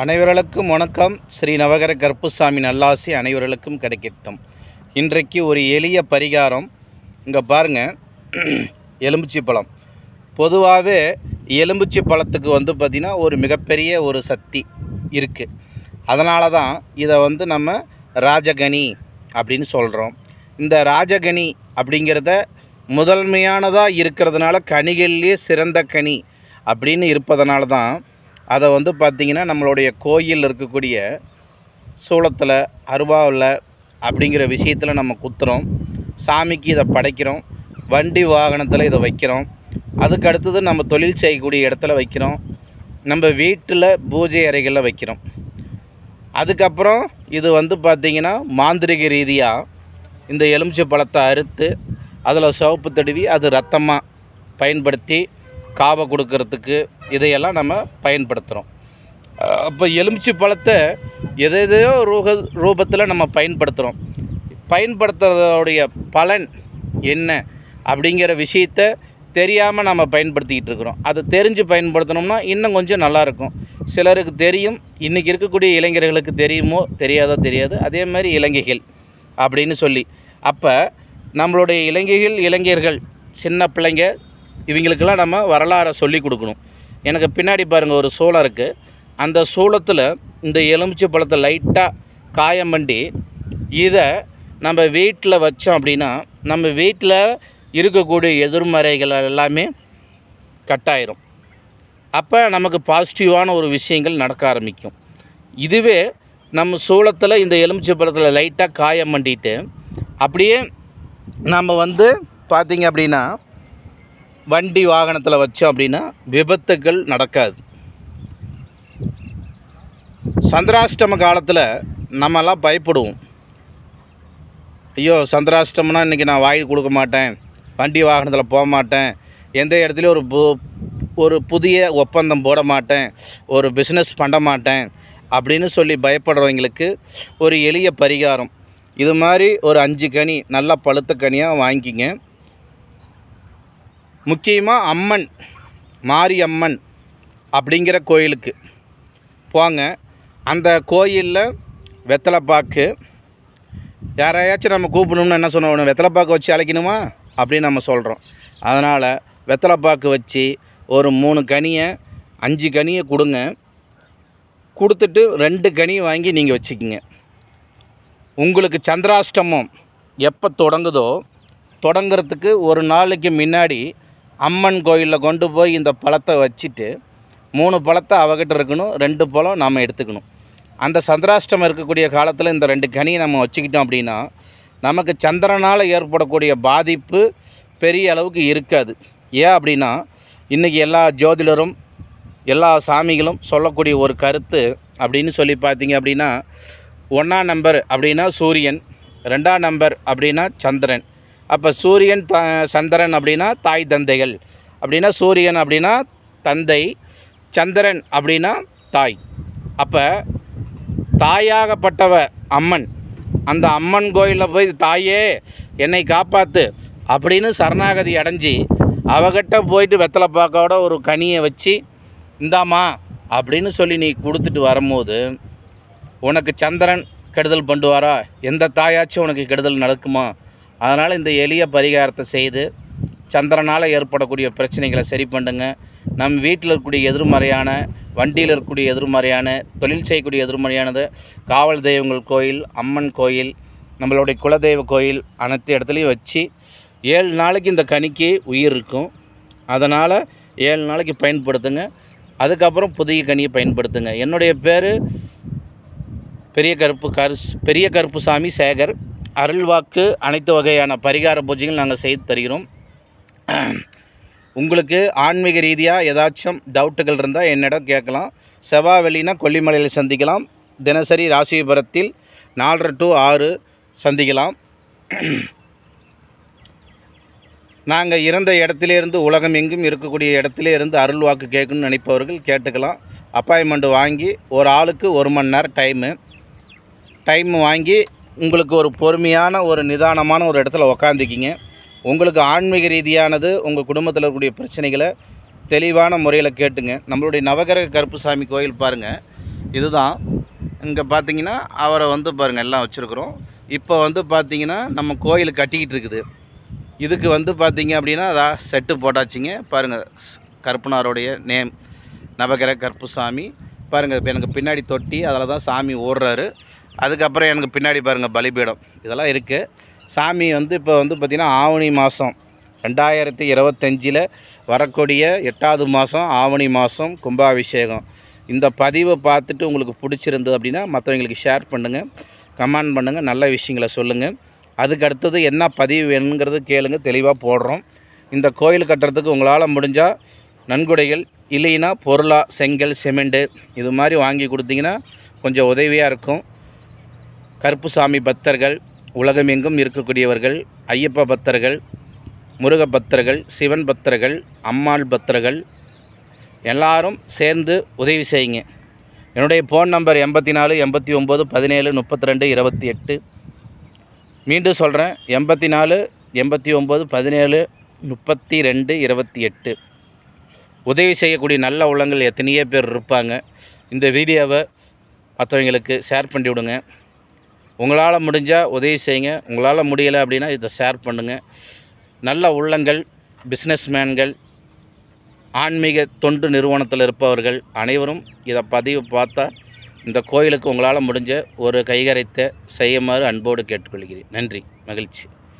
அனைவர்களுக்கும் வணக்கம். ஸ்ரீ நவகர கர்ப்புசாமி நல்லாசி அனைவர்களுக்கும் கிடைக்கட்டும். இன்றைக்கு ஒரு எளிய பரிகாரம். இங்கே பாருங்கள் எலும்புச்சி பழம். பொதுவாகவே எலும்புச்சி பழத்துக்கு வந்து பார்த்திங்கன்னா ஒரு மிகப்பெரிய ஒரு சக்தி இருக்குது அதனால தான் இதை வந்து நம்ம ராஜகனி அப்படின்னு சொல்கிறோம் இந்த ராஜகனி அப்படிங்கிறத முதன்மையானதாக இருக்கிறதுனால கனிகள்லேயே சிறந்த கனி அப்படின்னு இருப்பதனால தான் அதை வந்து பார்த்திங்கன்னா நம்மளுடைய கோயில் இருக்கக்கூடிய சூளத்தில் அருவாவில் அப்படிங்கிற விஷயத்தில் நம்ம குத்துறோம். சாமிக்கு இதை படைக்கிறோம். வண்டி வாகனத்தில் இதை வைக்கிறோம். அதுக்கு அடுத்தது நம்ம தொழில் செய்யக்கூடிய இடத்துல வைக்கிறோம். நம்ம வீட்டில் பூஜை அறைகளில் வைக்கிறோம். அதுக்கப்புறம் இது வந்து பார்த்திங்கன்னா மாந்திரிக ரீதியாக இந்த எலுமிச்சை பழத்தை அறுத்து அதில் சிவப்பு தடவி அது ரத்தமாக பயன்படுத்தி காவை கொடுக்கறதுக்கு இதையெல்லாம் நம்ம பயன்படுத்துகிறோம் அப்போ எலுமிச்சை பழத்தை எதையோ ரூக ரூபத்தில் நம்ம பயன்படுத்துகிறோம் பயன்படுத்துறதோடைய பலன் என்ன அப்படிங்கிற விஷயத்த தெரியாமல் நம்ம பயன்படுத்திக்கிட்டு இருக்கிறோம். அதை தெரிஞ்சு பயன்படுத்தினோம்னா இன்னும் கொஞ்சம் நல்லாயிருக்கும் சிலருக்கு தெரியும் இன்றைக்கி இருக்கக்கூடிய இளைஞர்களுக்கு தெரியுமோ தெரியாதோ தெரியாது. அதே மாதிரி இளைஞர்கள் அப்படின்னு சொல்லி. அப்போ நம்மளுடைய இலங்கைகள் இளைஞர்கள் சின்ன பிள்ளைங்க இவங்களுக்கெல்லாம் நம்ம வரலாறை சொல்லி கொடுக்கணும். எனக்கு பின்னாடி பாருங்கள் ஒரு சோளம் இருக்குது அந்த சோளத்தில் இந்த எலுமிச்சை பழத்தை லைட்டாக காயம் பண்ணி இதை நம்ம வீட்டில் வச்சோம் அப்படின்னா நம்ம வீட்டில் இருக்கக்கூடிய எதிர்மறைகள் எல்லாமே கட்டாயிரும். அப்போ நமக்கு பாசிட்டிவான ஒரு விஷயங்கள் நடக்க ஆரம்பிக்கும். இதுவே நம்ம சூளத்தில் இந்த எலுமிச்சை பழத்தில் லைட்டாக காயம் பண்ணிட்டு அப்படியே நம்ம வந்து பார்த்திங்க அப்படின்னா வண்டி வாகனத்தில் வச்சோம் அப்படின்னா விபத்துகள் நடக்காது. சந்திராஷ்டம காலத்தில் நம்மலாம் பயப்படுவோம். ஐயோ சந்திராஷ்டமம்னா இன்றைக்கி நான் வாங்கி கொடுக்க மாட்டேன் வண்டி வாகனத்தில் போக மாட்டேன் எந்த இடத்துலையும் ஒரு பு ஒரு புதிய ஒப்பந்தம் போட மாட்டேன் ஒரு பிஸ்னஸ் பண்ண மாட்டேன் அப்படின்னு சொல்லி பயப்படுறவங்களுக்கு ஒரு எளிய பரிகாரம். இது மாதிரி ஒரு அஞ்சு கனி நல்லா பழுத்த கனியாக வாங்கிக்கிங்க. முக்கியமாக அம்மன் மாரியம்மன் அப்படிங்கிற கோயிலுக்கு. போங்க. அந்த கோயிலில் வெத்தலைப்பாக்கு. யாரையாச்சும் நம்ம கூப்பிடணும்னு என்ன சொன்னோம் வெத்தலைப்பாக்கு வச்சு அழைக்கணுமா? அப்படின்னு நம்ம சொல்கிறோம் அதனால் வெத்தலைப்பாக்கு வச்சு ஒரு மூணு கனியை அஞ்சு கனியை கொடுங்க. கொடுத்துட்டு ரெண்டு கனியை வாங்கி நீங்கள் வச்சுக்கிங்க. உங்களுக்கு சந்திராஷ்டமம் எப்போ தொடங்குதோ தொடங்கிறதுக்கு ஒரு நாளைக்கு முன்னாடி அம்மன் கோயிலில் கொண்டு போய் இந்த பழத்தை வச்சுட்டு மூணு பழத்தை அவகிட்ட இருக்கணும் ரெண்டு பழம் நாம் எடுத்துக்கணும். அந்த சந்திராஷ்டமம் இருக்கக்கூடிய காலத்தில் இந்த ரெண்டு கனியை நம்ம வச்சுக்கிட்டோம் அப்படின்னா நமக்கு சந்திரனால் ஏற்படக்கூடிய பாதிப்பு பெரிய அளவுக்கு இருக்காது. ஏன் அப்படின்னா இன்றைக்கி எல்லா ஜோதிடரும் எல்லா சாமிகளும் சொல்லக்கூடிய ஒரு கருத்து அப்படின்னு சொல்லி பார்த்தீங்க அப்படின்னா ஒன்றாம் நம்பர் அப்படின்னா சூரியன் ரெண்டாம் நம்பர் அப்படின்னா சந்திரன். அப்போ சூரியன் த சந்திரன் அப்படின்னா தாய் தந்தைகள். அப்படின்னா சூரியன் அப்படின்னா தந்தை சந்திரன் அப்படின்னா தாய். அப்போ தாயாகப்பட்டவ அம்மன் அந்த அம்மன் கோயிலில் போய் தாயே என்னை காப்பாற்று அப்படின்னு சரணாகதி அடைஞ்சி அவகிட்ட போயிட்டு வெத்தலை பாக்கோட ஒரு கனியை வச்சு இந்தாமா அப்படின்னு சொல்லி நீ கொடுத்துட்டு வரும்போது உனக்கு சந்திரன் கெடுதல் பண்ணுவாரா? எந்த தாயாச்சும் உனக்கு கெடுதல் நடக்குமா? அதனால் இந்த எளிய பரிகாரத்தை செய்து சந்திரனால் ஏற்படக்கூடிய பிரச்சனைகளை சரி பண்ணுங்க. நம் வீட்டில் இருக்கக்கூடிய எதிர்மறையான வண்டியில் இருக்கக்கூடிய எதிர்மறையான தொழில் செய்யக்கூடிய எதிர்மறையானது காவல் தெய்வங்கள் கோயில் அம்மன் கோயில் நம்மளுடைய குலதெய்வ கோயில் அனைத்து இடத்துலையும் வச்சு ஏழு நாளைக்கு இந்த கனிக்கு உயிர் இருக்கும். அதனால் ஏழு நாளைக்கு பயன்படுத்துங்க. அதுக்கப்புறம் புதிய கனியை பயன்படுத்துங்க. என்னுடைய பேர் பெரிய கருப்பு கரு பெரிய கருப்புசாமி சேகர். அருள்வாக்கு அனைத்து வகையான பரிகார பூஜைகள் நாங்கள் செய்து தருகிறோம். உங்களுக்கு ஆன்மீக ரீதியாக ஏதாச்சும் டவுட்டுகள் இருந்தால் என்னிடம் கேட்கலாம். செவ்வாய் வெள்ளினா கொல்லிமலையில் சந்திக்கலாம். தினசரி ராசிபுரத்தில் நாலரை டு ஆறு சந்திக்கலாம். நாங்கள் இறந்த இடத்துலேருந்து உலகம் எங்கும் இருக்கக்கூடிய இடத்துல இருந்து அருள் வாக்கு கேட்கணும்னு நினைப்பவர்கள் கேட்டுக்கலாம். அப்பாயின்மெண்ட் வாங்கி ஒரு ஆளுக்கு ஒரு மணி நேரம் டைமு. டைம் வாங்கி உங்களுக்கு ஒரு பொறுமையான ஒரு நிதானமான ஒரு இடத்துல உக்காந்துக்கிங்க. உங்களுக்கு ஆன்மீக ரீதியானது உங்கள் குடும்பத்தில் இருக்கக்கூடிய பிரச்சனைகளை தெளிவான முறையில் கேட்டுங்க. நம்மளுடைய நவகிரக கருப்புசாமி கோயில் பாருங்கள் இதுதான். இங்கே பார்த்தீங்கன்னா அவரை வந்து பாருங்கள் எல்லாம் வச்சுருக்குறோம். இப்போ வந்து பார்த்தீங்கன்னா நம்ம கோயில் கட்டிக்கிட்டு இருக்குது. இதுக்கு வந்து பார்த்திங்க அப்படின்னா அதான் செட்டு போட்டாச்சிங்க. பாருங்கள் கருப்பனாருடைய நேம். நவகிர கருப்புசாமி. பாருங்கள் இப்போ எனக்கு பின்னாடி தொட்டி அதில் தான் சாமி ஓடுறாரு. அதுக்கப்புறம் எனக்கு பின்னாடி பாருங்கள் பலிபீடம். இதெல்லாம் இருக்குது சாமி வந்து இப்போ வந்து பார்த்திங்கன்னா ஆவணி மாதம் ரெண்டாயிரத்தி இருபத்தஞ்சில் வரக்கூடிய எட்டாவது மாதம் ஆவணி மாதம் கும்பாபிஷேகம். இந்த பதிவை பார்த்துட்டு உங்களுக்கு பிடிச்சிருந்தது அப்படின்னா மற்றவங்களுக்கு ஷேர் பண்ணுங்கள் கமெண்ட் பண்ணுங்கள் நல்ல விஷயங்களை சொல்லுங்கள் அதுக்கு அடுத்தது என்ன பதிவு வேணுங்கிறது கேளுங்க. தெளிவாக போடுறோம். இந்த கோயில் கட்டுறதுக்கு உங்களால் முடிஞ்சால் நன்கொடைகள் இல்லைன்னா பொருளாக செங்கல் சிமெண்ட்டு இது மாதிரி வாங்கி கொடுத்தீங்கன்னா கொஞ்சம் உதவியாக இருக்கும். கருப்புசாமி பக்தர்கள் உலகமெங்கும் இருக்கக்கூடியவர்கள் ஐயப்ப பக்தர்கள் முருக பக்தர்கள் சிவன் பக்தர்கள் அம்மாள் பக்தர்கள் எல்லாரும் சேர்ந்து உதவி செய்யுங்க. என்னுடைய ஃபோன் நம்பர் எண்பத்தி நாலு எண்பத்தி ஒம்பது பதினேழு முப்பத்தி ரெண்டு இருபத்தி எட்டு மீண்டும் சொல்கிறேன் எண்பத்தி நாலு எண்பத்தி ஒம்பது பதினேழு முப்பத்தி ரெண்டு இருபத்தி எட்டு உதவி செய்யக்கூடிய நல்ல உள்ளங்கள் எத்தனையோ பேர் இருப்பாங்க. இந்த வீடியோவை மற்றவங்களுக்கு ஷேர் பண்ணி விடுங்க உங்களால் முடிஞ்சால் உதவி செய்யுங்க. உங்களால் முடியலை அப்படின்னா இதை ஷேர் பண்ணுங்கள் நல்ல உள்ளங்கள் பிஸ்னஸ்மேன்கள் ஆன்மீக தொண்டு நிறுவனத்தில் இருப்பவர்கள் அனைவரும் இதை பதிவு பார்த்தா இந்த கோயிலுக்கு உங்களால் முடிஞ்ச ஒரு கைகரைத்த செய்யுமாறு அன்போடு கேட்டுக்கொள்கிறேன். நன்றி மகிழ்ச்சி.